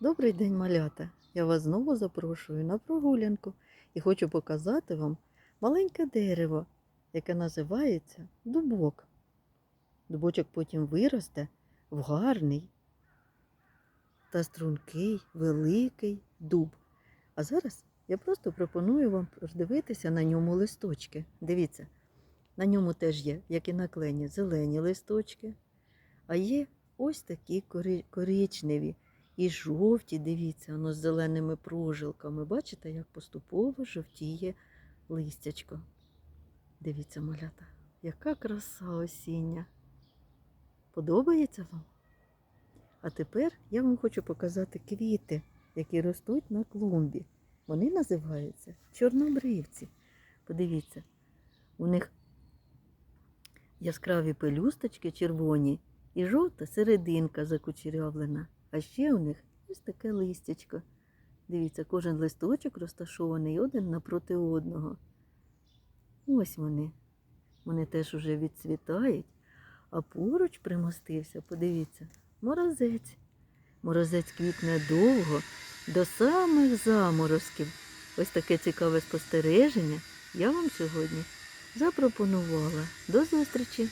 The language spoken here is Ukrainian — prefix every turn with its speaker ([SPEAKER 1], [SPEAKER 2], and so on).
[SPEAKER 1] Добрий день, малята! Я вас знову запрошую на прогулянку і хочу показати вам маленьке дерево, яке називається дубок. Дубочок потім виросте в гарний та стрункий, великий дуб. А зараз я просто пропоную вам роздивитися на ньому листочки. Дивіться, на ньому теж є, як і на клені, зелені листочки, а є ось такі кори- коричневі. І жовті, дивіться, воно з зеленими прожилками. Бачите, як поступово жовтіє листячко. Дивіться, малята, яка краса осіння. Подобається вам? А тепер я вам хочу показати квіти, які ростуть на клумбі. Вони називаються чорнобривці. Подивіться, у них яскраві пелюсточки червоні і жовта серединка закучерявлена. А ще у них ось таке листячко. Дивіться, кожен листочок розташований один напроти одного. Ось вони. Вони теж уже відцвітають, а поруч примостився, подивіться, морозець. Морозець квітне довго, до самих заморозків. Ось таке цікаве спостереження я вам сьогодні запропонувала. До зустрічі!